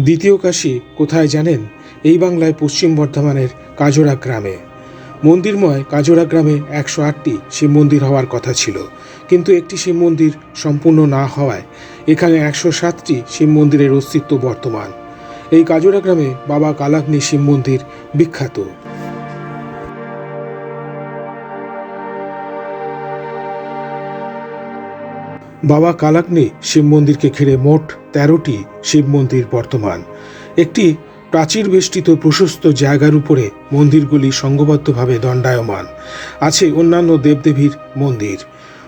দ্বিতীয় কাশি কোথায় জানেন? এই বাংলায় পশ্চিম বর্ধমানের কাজোড়া গ্রামে। মন্দিরময় কাজোড়া গ্রামে একশো আটটি শিব মন্দির হওয়ার কথা ছিল। কিন্তু একটি শিব মন্দির সম্পূর্ণ না হওয়ায় এখানে একশো সাতটি শিব মন্দিরের অস্তিত্ব বর্তমান। এই কাজোড়া গ্রামে বাবা কালাগ্নি শিব মন্দির বিখ্যাত। বাবা কালাগ্নি শিব মন্দিরকে ঘিরে মোট তেরোটি শিব মন্দির বর্তমান। একটি প্রাচীর বেষ্টিত প্রশস্ত জায়গার উপরে মন্দিরগুলি সংঘবদ্ধভাবে দণ্ডায়মান। আছে অন্যান্য দেবদেবীর মন্দির।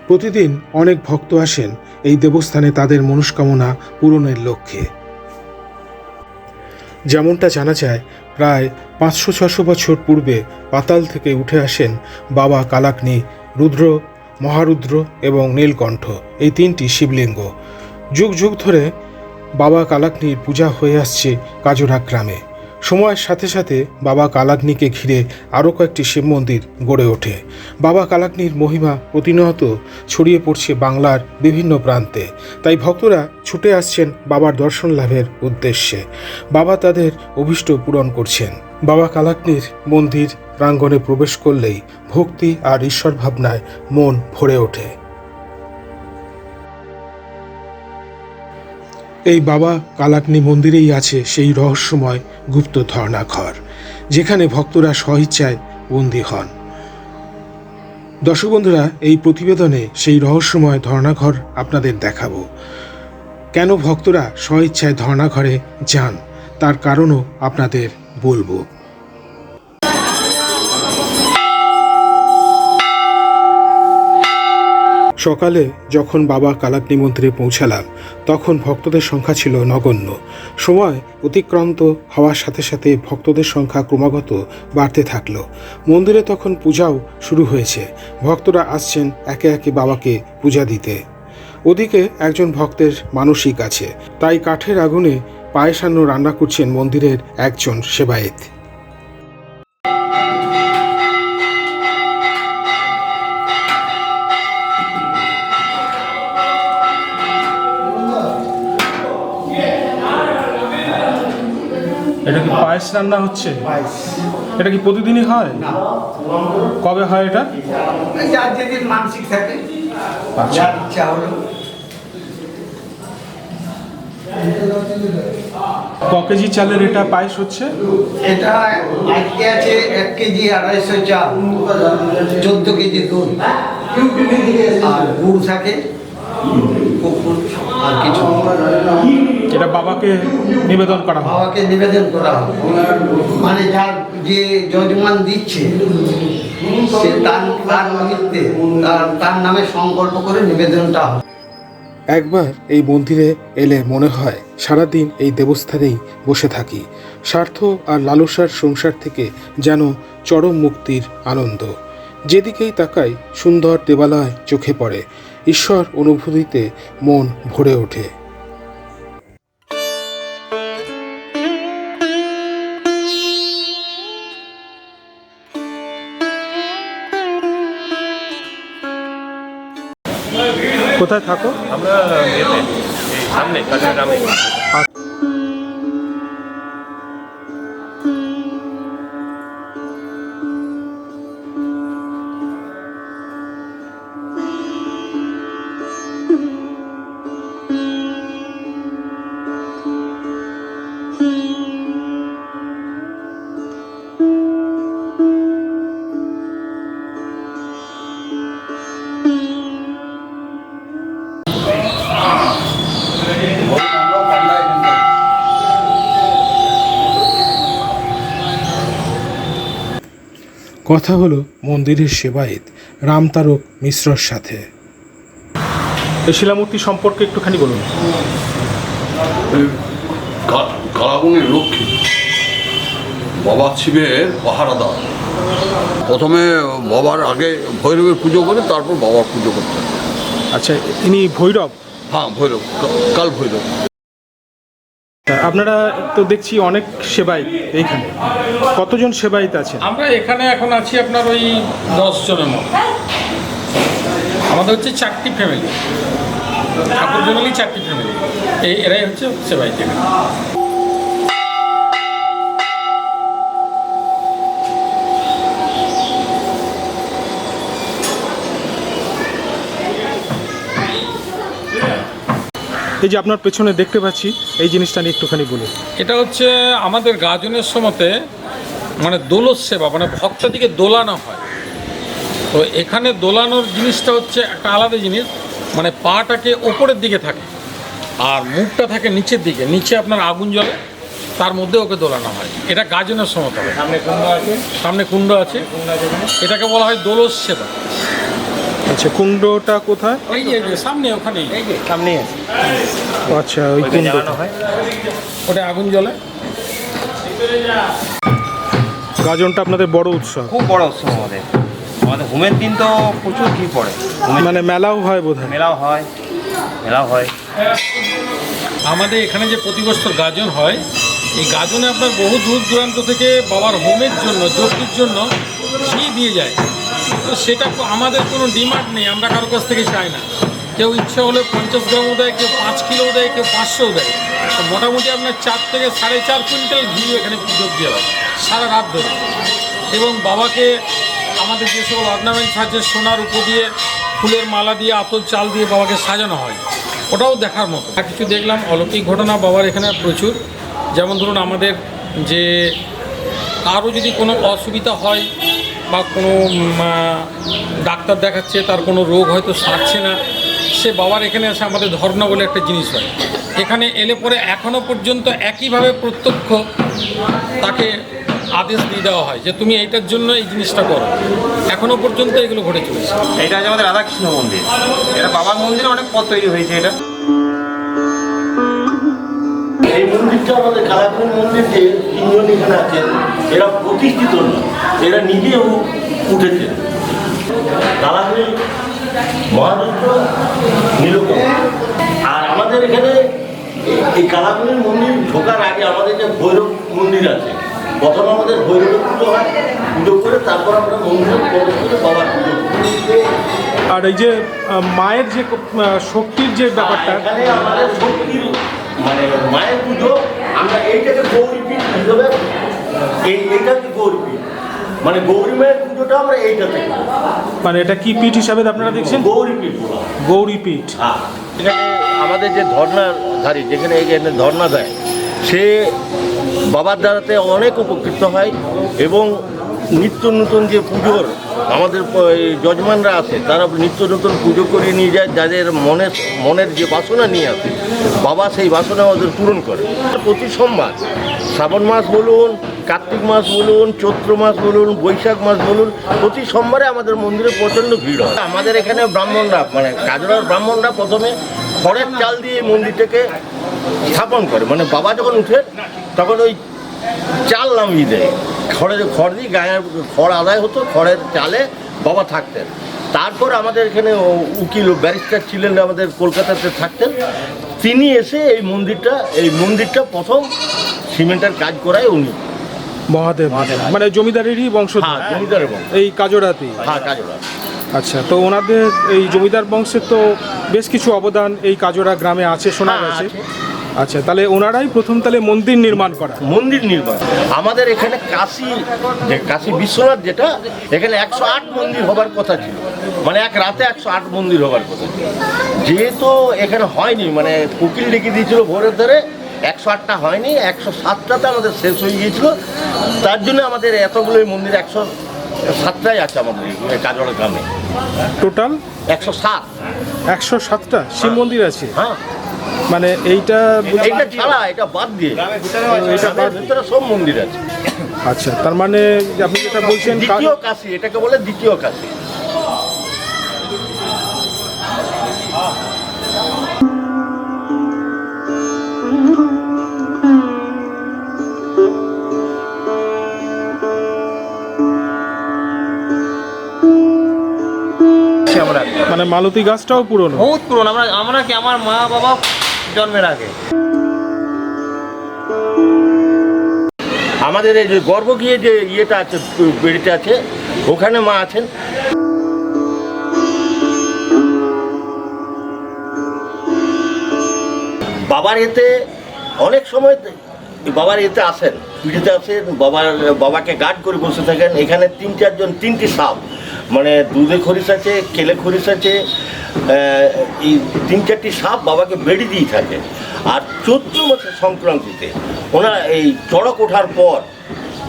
প্রতিদিন অনেক ভক্ত আসেন এই দেবস্থানে তাদের মনস্কামনা পূরণের লক্ষ্যে। যেমনটা জানা যায়, প্রায় পাঁচশো ছশো বছর পূর্বে পাতাল থেকে উঠে আসেন বাবা কালাকনি রুদ্র মহারুদ্র এবং নীলকণ্ঠ, এই তিনটি শিবলিঙ্গ। যুগ যুগ ধরে বাবা কালাকনির পূজা হয়ে আসছে কাজুরা গ্রামে। সময়ের সাথে সাথে বাবা কালাগ্নিকে ঘিরে আরও কয়েকটি শিব মন্দির গড়ে ওঠে। বাবা কালাগ্নির মহিমা প্রতিনিয়ত ছড়িয়ে পড়ছে বাংলার বিভিন্ন প্রান্তে। তাই ভক্তরা ছুটে আসছেন বাবার দর্শন লাভের উদ্দেশ্যে। বাবা তাদের অভীষ্ট পূরণ করছেন। বাবা কালাগ্নির মন্দির প্রাঙ্গণে প্রবেশ করলেই ভক্তি আর ঈশ্বর ভাবনায় মন ভরে ওঠে। এই বাবা কালাকনি মন্দিরেই আছে সেই রহস্যময় গুপ্ত ধর্ণাঘর, যেখানে ভক্তরা স্বইচ্ছায় বন্দী হন। দর্শক বন্ধুরা এই প্রতিবেদনে সেই রহস্যময় ধর্ণাঘর আপনাদের দেখাবো। কেন ভক্তরা স্বইচ্ছায় ধর্ণাঘরে যান, তার কারণও আপনাদের বলব। সকালে যখন বাবা কালাগ্নি মন্দিরে পৌঁছালাম, তখন ভক্তদের সংখ্যা ছিল নগণ্য। সময় অতিক্রান্ত হওয়ার সাথে সাথে ভক্তদের সংখ্যা ক্রমাগত বাড়তে থাকল। মন্দিরে তখন পূজাও শুরু হয়েছে। ভক্তরা আসছেন একে একে বাবাকে পূজা দিতে। ওদিকে একজন ভক্তের মানসিক আছে। তাই কাঠের আগুনে পায়েসান্ন রান্না করছেন মন্দিরের একজন সেবায়েত। এটা কি পায়েস রান্না হচ্ছে? এটা কি প্রতিদিনই হয়? কবে হয় এটা? যার যেদিন মানসিক থাকে আচ্ছা। যার ইচ্ছা হলো। ক কেজি চালের এটা পায়েস হচ্ছে? এটা আজকে আছে এক কেজি আড়াইশো চাল চোদ্দ কেজি দুধ। আর গুড় থাকে আর কিছু। এটা বাবাকে নিবেদন করা হয়। বাবাকে নিবেদন করা মানে যার যে যজমান দিচ্ছে সে তার তার নিমিত্তে তার নামে সংকল্প করে নিবেদনটা হবে একবার এই মন্দিরে এলে মনে হয় সারাদিন এই দেবস্থানেই বসে থাকি। স্বার্থ আর লালসার সংসার থেকে যেন চরম মুক্তির আনন্দ। যেদিকেই তাকাই সুন্দর দেবালয় চোখে পড়ে। ঈশ্বর অনুভূতিতে মন ভরে ওঠে। কোথায় থাকো? আমরা সামনে কাজের গ্রামে কথা হলো মন্দিরের সেবায়েত রামতারক মিশ্রর সাথে। এই শিলামূর্তি সম্পর্কে একটুখানি বলুন। কালাগুনির লক্ষ্মী। বাবা শিবের পাহারাদার। প্রথমে বাবার আগে ভৈরবের পুজো করে তারপর বাবার পুজো করতে আচ্ছা ইনি ভৈরব? হ্যাঁ ভৈরব কাল ভৈরব। আপনারা তো দেখছি অনেক সেবায়িত এইখানে। কতজন সেবায়িত আছে আমরা এখানে এখন আছি আপনার ওই দশ জনের মতো। আমাদের হচ্ছে চারটি ফ্যামিলি ঠাকুর ফ্যামিলি চারটি ফ্যামিলি এই এরাই হচ্ছে সেবাইতে এই যে আপনার পেছনে দেখতে পাচ্ছি এই জিনিসটা নিয়ে একটুখানি বলুন। এটা হচ্ছে আমাদের গাজনের সময়তে মানে দোলস সেবা মানে ভক্তদিকে দোলানো হয়। তো এখানে দোলানোর জিনিসটা হচ্ছে একটা আলাদা জিনিস মানে পাটাকে ওপরের দিকে থাকে আর মুখটা থাকে নিচের দিকে। নিচে আপনার আগুন জ্বলে তার মধ্যে ওকে দোলানো হয়। এটা গাজনের সমত হবে। সামনে কুণ্ড আছে। সামনে কুণ্ড আছে। এটাকে বলা হয় দোলস সেবা। আচ্ছা কুণ্ডটা কোথায়? এই যে এই যে সামনে ও আচ্ছা ওই কুণ্ড ওটা আগুন জ্বলে? গাজনটা আপনাদের বড় উৎসব। খুব বড় উৎসব আমাদের। আমাদের হোমের দিন তো প্রচুর ভিড় পড়ে। মানে মেলাও হয় বোধ মেলাও হয় মেলাও হয়। আমাদের এখানে যে প্রতি বছর গাজন হয় এই গাজনে আপনার বহু দূর দূরান্ত থেকে বাবার হোমের জন্য যজ্ঞের জন্য ঘি দিয়ে যায়। তো সেটা আমাদের কোনো ডিমান্ড নেই, আমরা কারোর কাছ থেকে চাই না। কেউ ইচ্ছে হলে পঞ্চাশ গ্রামও দেয়, কেউ পাঁচ কিলোও দেয়, কেউ পাঁচশোও দেয়। তো মোটামুটি আপনার চার থেকে সাড়ে চার কুইন্টাল ঘি এখানে পুজো দিয়ে হয়, সারা রাত ধরে। এবং বাবাকে আমাদের যে সকল অর্নামেন্টস আছে সোনার উপর দিয়ে, ফুলের মালা দিয়ে, আতর চাল দিয়ে বাবাকে সাজানো হয়, ওটাও দেখার মতো। আর কিছু দেখলাম, অলৌকিক ঘটনা বাবার এখানে প্রচুর। যেমন ধরুন আমাদের যে কারও যদি কোনো অসুবিধা হয় বা কোনো ডাক্তার দেখাচ্ছে, তার কোনো রোগ হয়তো সারছে না, সে বাবার এখানে এসে আমাদের ধর্ণা বলে একটা জিনিস হয়। এখানে এলে পরে এখনও পর্যন্ত একইভাবে প্রত্যক্ষ তাকে আদেশ দিয়ে দেওয়া হয় যে তুমি এইটার জন্য এই জিনিসটা করো। এখনও পর্যন্ত এগুলো ঘটে চলেছে। এটা হচ্ছে আমাদের রাধাকৃষ্ণ মন্দির। এটা বাবার মন্দিরে অনেক পথ তৈরি হয়েছে এটা। মন্দিরটা আমাদের কালাপুর মন্দির যে তিনজন এখানে আছেন এরা প্রতিষ্ঠিত না এরা নিজেও উঠেছে কালাপুরি মহারুদ্র নীলকণ্ঠ। আর আমাদের এখানে এই- এই কালাপুরের মন্দির ঢোকার আগে আমাদের যে ভৈরব মন্দির আছে প্রথম আমাদের ভৈরবের পুজো হয় পুজো করে তারপর আমরা মন্দিরে প্রবেশ করে বাবার পুজো আর এই যে মায়ের যে শক্তির যে ব্যাপারটা এখানে আমাদের শক্তির মানে মায়ের পুজো আমরা এইটাকে গৌরীপীঠ হিসেবে এই এইটাকে গৌরীপীঠ মানে গৌরী মায়ের পুজোটা আমরা এইটাতে। মানে এটা কি পীঠ হিসাবে আপনারা দেখছেন গৌরীপীঠ বলা হয়। গৌরী পীঠ হ্যাঁ এখানে আমাদের যে ধর্নাধারী যেখানে এখানে ধর্না দেয় সে বাবার দ্বারাতে অনেক উপকৃত হয় এবং নিত্য নতুন যে পুজোর আমাদের যজমানরা আছে, তারা নিত্য নতুন পুজো করে নিয়ে যায়, যাদের মনের মনের যে বাসনা নিয়ে আসে, বাবা সেই বাসনা ওদের পূরণ করে। প্রতি সোমবার, শ্রাবণ মাস বলুন, কার্তিক মাস বলুন, চৈত্র মাস বলুন, বৈশাখ মাস বলুন, প্রতি সোমবারে আমাদের মন্দিরে প্রচণ্ড ভিড় হয়। আমাদের এখানে ব্রাহ্মণরা মানে কাজরার ব্রাহ্মণরা প্রথমে খড়ের চাল দিয়ে মন্দিরটাকে স্থাপন করে। মানে বাবা যখন উঠে, তখন ওই চাল নামিয়ে দেয়। খড়ের খড় দিয়ে গায়ে খড় আদায় হতো খড়ের চালে বাবা থাকতেন। তারপর আমাদের এখানে উকিল ব্যারিস্টার ছিলেন আমাদের কলকাতাতে থাকতেন। তিনি এসে এই মন্দিরটা এই মন্দিরটা প্রথম সিমেন্টের কাজ করায় উনি। মহাদেব। মানে জমিদারেরই বংশ হ্যাঁ জমিদারের বংশ। এই কাজরাতেই হ্যাঁ কাজরা আচ্ছা তো ওনাদের এই জমিদার বংশের তো বেশ কিছু অবদান এই কাজরা গ্রামে আছে শোনা হ্যাঁ, গেছে। আচ্ছা তাহলে ওনারাই প্রথম তাহলে মন্দির নির্মাণ করা মন্দির নির্মাণ। আমাদের এখানে কাশী যে কাশী বিশ্বনাথ যেটা এখানে একশো আট মন্দির হবার কথা ছিল। মানে এক রাতে একশো আট মন্দির হবার কথা ছিল। যেহেতু এখানে হয়নি মানে উকিল ডেকে দিয়েছিল ভোরের ধরে একশো আটটা হয়নি একশো সাতটাতে আমাদের শেষ হয়ে গিয়েছিল। তার জন্য আমাদের এতগুলো মন্দির একশো সাতটাই আছে আমাদের কাজড়া গ্রামে। টোটাল একশো সাত। একশো সাতটা? শিব মন্দির আছে? হ্যাঁ। মানে এইটা এইটা ছাড়া এটা বাদ দিয়ে। এটা বাদ ভিতরে সব মন্দির আছে। আচ্ছা তার মানে আপনি যেটা বলছেন দ্বিতীয় কাশি এটাকে বলে দ্বিতীয় কাশি। আমরা। মানে মালতী গাছটাও পুরনো? বহুত পুরনো। আমরা আমরা কি আমার মা বাবা জন্মের আগে। আমাদের এই যে গর্ভ গিয়ে যে ইয়েটা আছে, বেড়িতে আছে, ওখানে মা আছেন। বাবার এতে অনেক সময় বাবার এতে আসেন, পিঠেতে আসেন, বাবার, বাবাকে গার্ড করে বসে থাকেন। এখানে তিন চারজন, তিনটি সাপ। মানে দুধে খরিস আছে কেলে খরিস আছে এই তিন চারটি সাপ বাবাকে বেড়ে দিয়ে থাকে। আর চোদ্দ মাসের সংক্রান্তিতে ওনার এই চড়ক ওঠার পর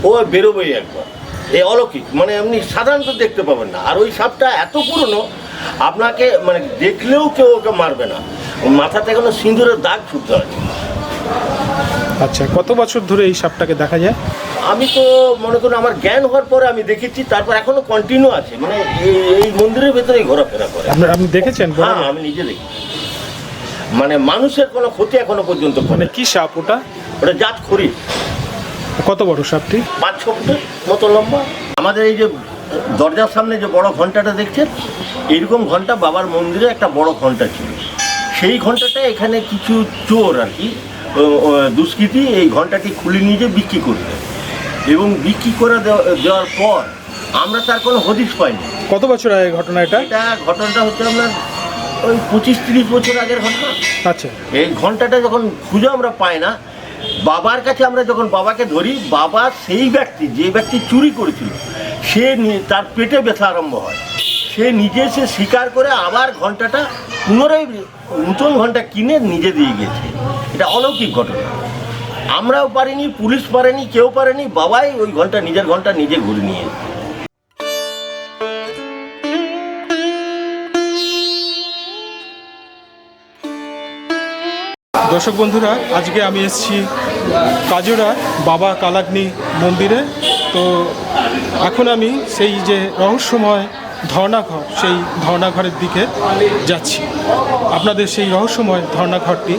ও বেরোবেই একবার। এই অলৌকিক মানে এমনি সাধারণত দেখতে পাবেন না। আর ওই সাপটা এত পুরনো, আপনাকে মানে দেখলেও কেউ ওকে মারবে না। মাথাতে কোনো সিঁদুরের দাগ ছুটতে হয় আচ্ছা কত বছর ধরে এই সাপটাকে দেখা যায়? আমি তো মনে করুন আমার জ্ঞান হওয়ার পরে আমি দেখেছি তারপর এখনও কন্টিনিউ আছে। মানে এই এই মন্দিরের ভেতরে ঘোরাফেরা করে। আপনি আপনি দেখেছেন? হ্যাঁ আমি নিজে দেখি। মানে মানুষের কোনো ক্ষতি এখনও পর্যন্ত মানে কি সাপ ওটা? ওটা জাত খড়ি। কত বড় সাপটি? পাঁচ ছ ফুটের মতো লম্বা। আমাদের এই যে দরজার সামনে যে বড় ঘন্টাটা দেখছেন এইরকম ঘণ্টা বাবার মন্দিরে একটা বড় ঘণ্টা ছিল। সেই ঘন্টাটা এখানে কিছু চোর আর কি দুষ্কৃতী এই ঘন্টাটি খুলে নিয়ে যে বিক্রি করবে। এবং বিক্রি করে দেওয়া- দেওয়ার পর আমরা তার কোনো হদিশ পাইনি। কত বছর আগে ঘটনা এটা? এটা ঘটনাটা হচ্ছে আপনার ওই পঁচিশ তিরিশ বছর আগের ঘটনা। আচ্ছা। এই ঘন্টাটা যখন খুঁজে আমরা পাই না বাবার কাছে আমরা যখন বাবাকে ধরি বাবা সেই ব্যক্তি যে ব্যক্তি চুরি করেছিল সে তার পেটে ব্যথা আরম্ভ হয়। সে নিজে সে স্বীকার করে আবার ঘন্টাটা পুনরায় নতুন ঘণ্টা কিনে নিজে দিয়ে গেছে। এটা অলৌকিক ঘটনা। আমরাও পারিনি, পুলিশ পারেনি, কেউ পারেনি, বাবাই ওই ঘণ্টা, নিজের ঘণ্টা নিজে ঘুরে নিয়ে। দর্শক বন্ধুরা, আজকে আমি এসেছি কাজুরা বাবা কালাগ্নি মন্দিরে। তো এখন আমি সেই যে রহস্যময় ধর্ণাঘর, সেই ধর্নাঘরের দিকে যাচ্ছি। আপনাদের সেই রহস্যময় ধর্ণাঘরটি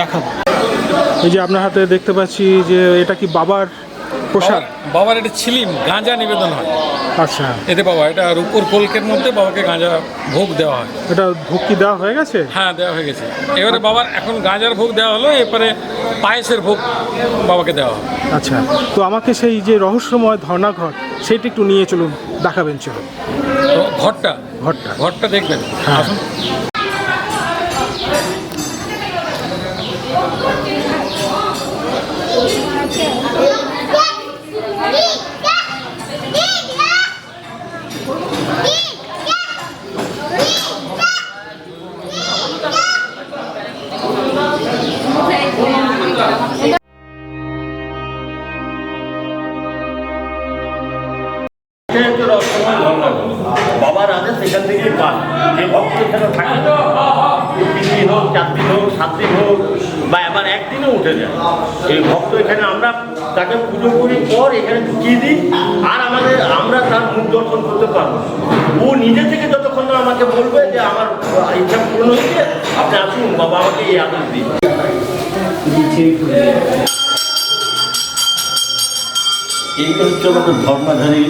দেখাবো। এই যে আপনার হাতে দেখতে পাচ্ছি যে এটা কি বাবার প্রসাদ বাবার এটা ছিলিম গাঁজা নিবেদন হয়। আচ্ছা। এতে বাবা এটা রূপোর কলকের মধ্যে বাবাকে গাঁজা ভোগ দেওয়া হয়। এটা ভোগ কি দেওয়া হয়ে গেছে? হ্যাঁ দেওয়া হয়ে গেছে। এবারে বাবার এখন গাঁজার ভোগ দেওয়া হলো এরপরে পায়েসের ভোগ বাবাকে দেওয়া হবে আচ্ছা তো আমাকে সেই যে রহস্যময় ধর্ণাঘর সেটি একটু নিয়ে চলুন দেখাবেন চলুন। ঘরটা? ঘরটা। ঘরটা দেখবেন। হ্যাঁ। আসুন। ঢুকিয়ে দিই? আর আমাদের আমরা তার মুখ দর্শন করতে পারব। ও নিজে থেকে যতক্ষণ না আমাকে বলবে যে আমার ইচ্ছা পূরণ হয়েছে আপনি আসুন বাবা আমাকে এই আদেশ দিন। এইটা হচ্ছে আমাদের ধর্মাধারী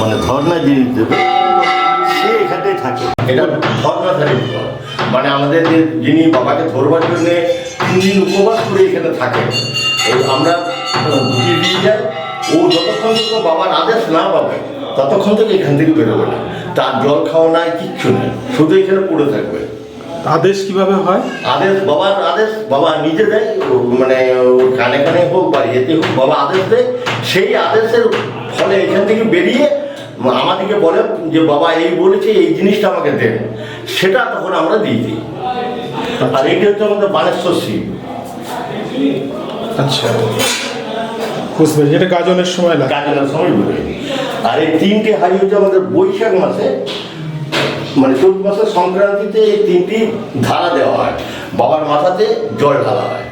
মানে যিনি দেবে সে এখানটাই থাকে। এটা ধর্মাধারী মানে আমাদের যে যিনি বাবাকে ধরবার জন্য তিন দিন উপবাস করে এখানে থাকে এই আমরা দিয়ে যাই। ও যতক্ষণ থেকে বাবার আদেশ না পাবে ততক্ষণ থেকে এখান থেকে বেরোবে না। তার জল খাওয়া নাই কিচ্ছু নেই শুধু এখানে পড়ে থাকবে। আদেশ কীভাবে হয়? আদেশ বাবার আদেশ বাবা নিজে দেয় মানে কানে কানে হোক বা ইয়েতে হোক বাবা আদেশ দেয়। সেই আদেশের ফলে এখান থেকে বেরিয়ে আমাদেরকে বলে যে বাবা এই বলেছে এই জিনিসটা আমাকে দেন সেটা তখন আমরা দিয়ে দিই। আর এইটা হচ্ছে আমাদের বানেশ্বর শিব। আচ্ছা। বুঝতে পেরেছি এটা গাজনের সময় লাগে। গাজনের সময় বেরোয় আর এই তিনটে হাড়ি হচ্ছে আমাদের বৈশাখ মাসে। মানে চৈত মাসের সংক্রান্তিতে এই তিনটি ধারা দেওয়া হয়। বাবার মাথাতে জল ঢালা হয়।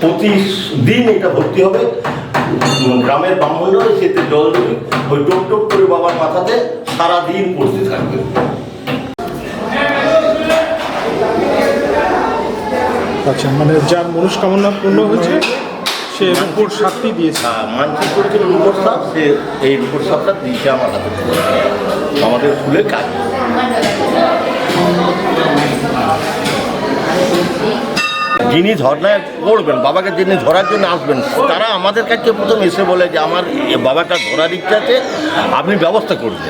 প্রতিদিন এটা ভর্তি হবে। গ্রামের ব্রাহ্মণরা সেতে জল দেবে। ওই টোপ টোপ করে বাবার মাথাতে সারাদিন পড়তে থাকবে। আচ্ছা মানে যার মনস্কামনা পূর্ণ হয়েছে সে রূপোর সাতটি দিয়েছে। আর মানসিক করেছিল রূপর সাপ সে এই রূপর সাপটা দিয়েছে আমার হাতে। আমাদের ফুলের কাজ। যিনি ধর্নায় পড়বেন বাবাকে যিনি ধরার জন্য আসবেন তারা আমাদের কাছে প্রথম এসে বলে যে আমার বাবাটা ধরার ইচ্ছা আছে আপনি ব্যবস্থা করবেন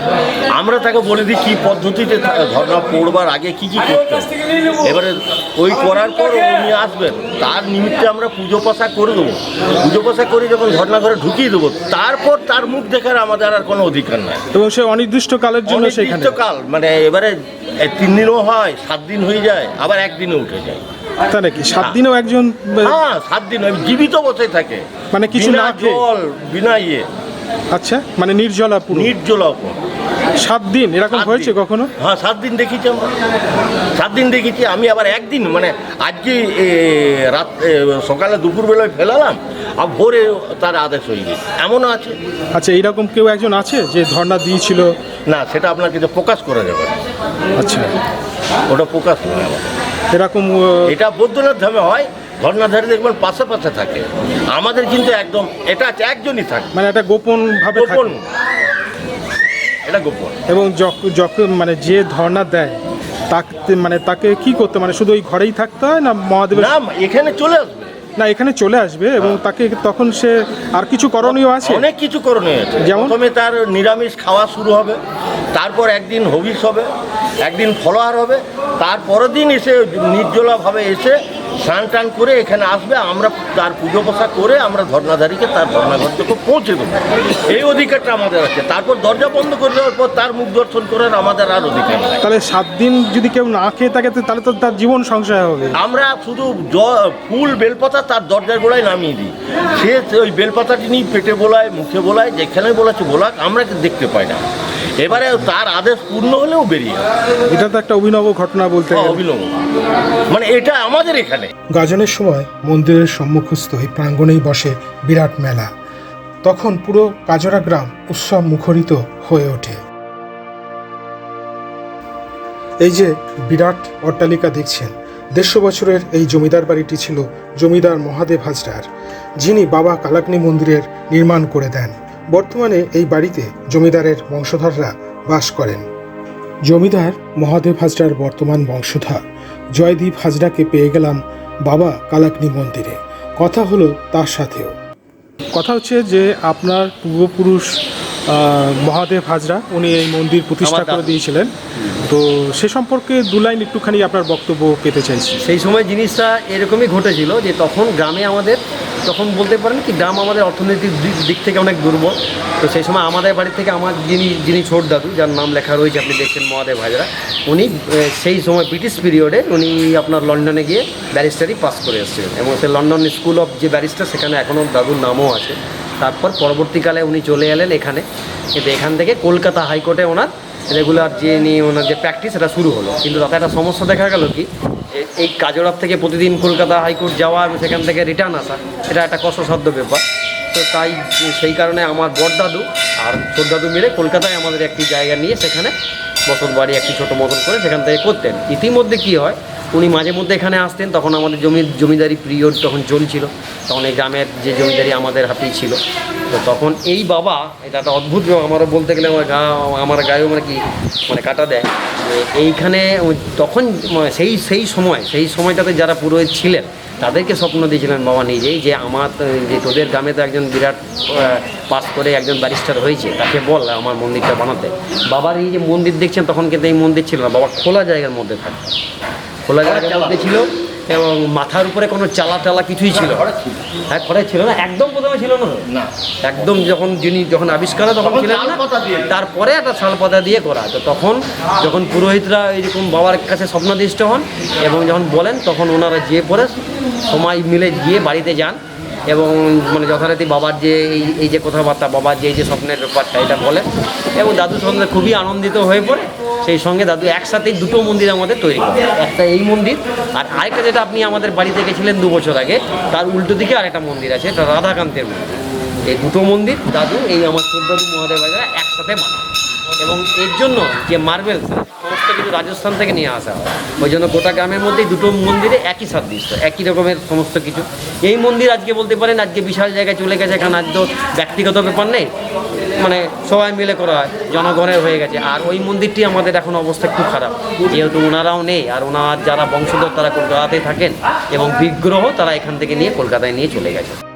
আমরা তাকে বলে দিই কী পদ্ধতিতে ধর্না পড়বার আগে কি কি করতে এবারে ওই করার পর উনি আসবেন তার নিমিত্তে আমরা পুজো পাশা করে দেবো। পুজো পাশা করে যখন ধর্না ঘরে ঢুকিয়ে দেবো তারপর তার মুখ দেখার আমাদের আর কোনো অধিকার নাই। এবং সে অনির্দিষ্ট কালের জন্য সেখানে? কাল মানে এবারে তিন দিনও হয় সাত দিন হয়ে যায় আবার একদিনে উঠে যায়। তাই নাকি? সাত দিনেও একজন হ্যাঁ সাত দিন ওই জীবিত বসে থাকে। মানে কিছু না খেয়ে? জল বিনা ইয়ে। আচ্ছা মানে নির্জলা পুরো? নির্জলা সাত দিন এরকম হয়েছে। কখনো? হ্যাঁ সাত দিন দেখেছি আমরা। সাত দিন দেখেছি আমি আবার একদিন মানে আজকে রাত সকালে দুপুরবেলায় ফেলালাম আর ভোরে তার আদেশ হয়ে গেছে। এমনও আছে। আচ্ছা এইরকম কেউ একজন আছে যে ধর্ণা দিয়েছিল? না সেটা আপনার কিন্তু প্রকাশ করা যাবে আচ্ছা। ওটা প্রকাশ করা যাবে। এরকম এটা বৌদ্ধনাথ ধামে হয় ধর্ণাধারী দেখবেন পাশে পাশে থাকে। আমাদের কিন্তু একদম এটা একজনই থাকে। মানে এটা গোপন ভাবে গোপন। এটা গোপন। এবং যখ- যখন মানে যে ধর্ণা দেয় তাকে মানে তাকে কি করতে মানে শুধু ওই ঘরেই থাকতে হয় না মহাদেবের নাম এখানে চলে আসবে। না এখানে চলে আসবে এবং তাকে তখন সে আর কিছু করণীয় আছে? অনেক কিছু করণীয় আছে। যেমন? প্রথমে তার নিরামিষ খাওয়া শুরু হবে তারপর একদিন হবিষ হবে একদিন ফলোয়ার হবে তারপরের দিন এসে নির্জলাভাবে এসে স্নান টান করে এখানে আসবে আমরা তার পুজো পোষা করে আমরা ধর্নাধারীকে তার ধর্নাঘর থেকে পৌঁছে দেবো। এই অধিকারটা আমাদের আছে। তারপর দরজা বন্ধ করে দেওয়ার পর তার মুখ দর্শন করার আমাদের আর অধিকার তাহলে সাত দিন যদি কেউ না খেয়ে থাকে তাহলে তো তার জীবন সংশয় হবে। আমরা শুধু ফুল বেলপাতা তার দরজার গোড়ায় নামিয়ে দিই। সে ওই বেলপাতাটি নিয়ে পেটে বোলায় মুখে বোলায় যেখানে বলাচ্ছে বোলাক আমরা দেখতে পাই না। এবারে তার আদেশ পূর্ণ হলেও বেরিয়ে। এটা তো একটা অভিনব ঘটনা বলতে অবিলম্ব মানে এটা আমাদের এখানে। গাজনের সময় মন্দিরের সম্মুখস্থ এই প্রাঙ্গণেই বসে বিরাট মেলা। তখন পুরো কাজরা গ্রাম উৎসব মুখরিত হয়ে ওঠে। এই যে বিরাট অট্টালিকা দেখছেন, দেড়শো বছরের এই জমিদার বাড়িটি ছিল জমিদার মহাদেব হাজরার, যিনি বাবা কালাকনি মন্দিরের নির্মাণ করে দেন। বর্তমানে এই বাড়িতে জমিদারের বংশধররা বাস করেন। জমিদার মহাদেব হাজরার বর্তমান বংশধর। জয়দীপ হাজরাকে পেয়ে গেলাম বাবা কালাকনি মন্দিরে। কথা হলো তার সাথেও। কথা হচ্ছে যে আপনার পূর্বপুরুষ আহ, মহাদেব হাজরা উনি এই মন্দির প্রতিষ্ঠা করে দিয়েছিলেন। তো সে সম্পর্কে দু লাইন একটুখানি আপনার বক্তব্য পেতে চাইছি। সেই সময় জিনিসটা এরকমই ঘটেছিল যে তখন গ্রামে আমাদের তখন বলতে পারেন কি, গ্রাম আমাদের অর্থনৈতিক দিক থেকে অনেক দুর্বল। তো সেই সময় আমাদের বাড়ি থেকে আমার যিনি যিনি ছোট দাদু, যার নাম লেখা রয়েছে, আপনি দেখছেন মহাদেব হাজরা, উনি সেই সময় ব্রিটিশ পিরিয়ডে উনি আপনার লন্ডনে গিয়ে ব্যারিস্টারি পাস করে এসেছিলেন। এবং সেই লন্ডন স্কুল অফ যে ব্যারিস্টার সেখানে এখনও দাদুর নামও আছে। তারপর পরবর্তীকালে উনি চলে এলেন এখানে। কিন্তু এখান থেকে কলকাতা হাইকোর্টে ওনার রেগুলার যে নিয়ে ওনার যে প্র্যাকটিস সেটা শুরু হলো। কিন্তু তাতে একটা সমস্যা দেখা গেল কি এই কাজরাপ থেকে প্রতিদিন কলকাতা হাইকোর্ট যাওয়া এবং সেখান থেকে রিটার্ন আসা, এটা একটা কষ্টসাধ্য ব্যাপার। তো তাই সেই কারণে আমার বড়দাদু আর দাদু মিলে কলকাতায় আমাদের একটি জায়গা নিয়ে সেখানে বসত বাড়ি একটি ছোটো মতন করে সেখান থেকে করতেন। ইতিমধ্যে কি হয় উনি মাঝে মধ্যে এখানে আসতেন, তখন আমাদের জমি, জমিদারি পিরিয়ড তখন চলছিল, তখন এই গ্রামের যে জমিদারি আমাদের হাতেই ছিল। তো তখন এই বাবা, এটা একটা অদ্ভুত আমারও বলতে গেলে আমার গা, আমার গায়েও মানে কি মানে কাটা দেয়। যে এইখানে তখন মানে সেই সেই সময়, সেই সময়টাতে যারা পুরোহিত ছিলেন, তাদেরকে স্বপ্ন দিয়েছিলেন, বাবা, নিজেই যে আমার, যে তোদের গ্রামে তো একজন বিরাট পাস করে একজন ব্যারিস্টার হয়েছে, তাকে বল, আমার মন্দিরটা বানাতে। বাবার এই যে মন্দির দেখছেন, তখন কিন্তু এই মন্দির ছিল না, বাবা খোলা জায়গার মধ্যে থাকতো খোলা জায়গার মধ্যে ছিল এবং মাথার উপরে কোনো চালা টালা কিছুই ছিল হ্যাঁ খড়াই ছিল না একদম প্রথমে ছিল না একদম যখন যিনি যখন আবিষ্কার তখন ছিলেন না তারপরে একটা শালপাতা দিয়ে করা। তো তখন যখন পুরোহিতরা এইরকম বাবার কাছে স্বপ্নদিষ্ট হন এবং যখন বলেন তখন ওনারা যেয়ে পরে সময় মিলে গিয়ে বাড়িতে যান এবং মানে যথারীতি বাবার যে এই এই যে কথাবার্তা বাবার যে এই যে স্বপ্নের ব্যাপারটা এটা বলেন এবং দাদু সঙ্গে খুবই আনন্দিত হয়ে পড়ে। সেই সঙ্গে দাদু, একসাথেই দুটো মন্দির আমাদের তৈরি করে। একটা এই মন্দির, আর আরেকটা যেটা আপনি আমাদের বাড়িতে গেছিলেন দু বছর আগে, তার উল্টো দিকে আরেকটা মন্দির আছে, এটা রাধাকান্তের মন্দির। এই দুটো মন্দির দাদু, এই আমার দাদু মহাদেব একসাথে বানায়। এবং এর জন্য যে মার্বেল, সমস্ত কিছু রাজস্থান থেকে নিয়ে আসা হয়, ওই জন্য গোটা গ্রামের মধ্যেই দুটো মন্দিরে একই সাদৃশ্য, একই রকমের সমস্ত কিছু। এই মন্দির আজকে বলতে পারেন, আজকে বিশাল জায়গায় চলে গেছে কারণ আজ তো ব্যক্তিগত ব্যাপার নেই। মানে সবাই মিলে করা হয়, জনগণের হয়ে গেছে। আর ওই মন্দিরটি আমাদের এখন অবস্থা খুব খারাপ। যেহেতু ওনারাও নেই, আর ওনার যারা বংশধর তারা কলকাতাতেই থাকেন এবং বিগ্রহ তারা এখান থেকে নিয়ে কলকাতায় নিয়ে চলে গেছে।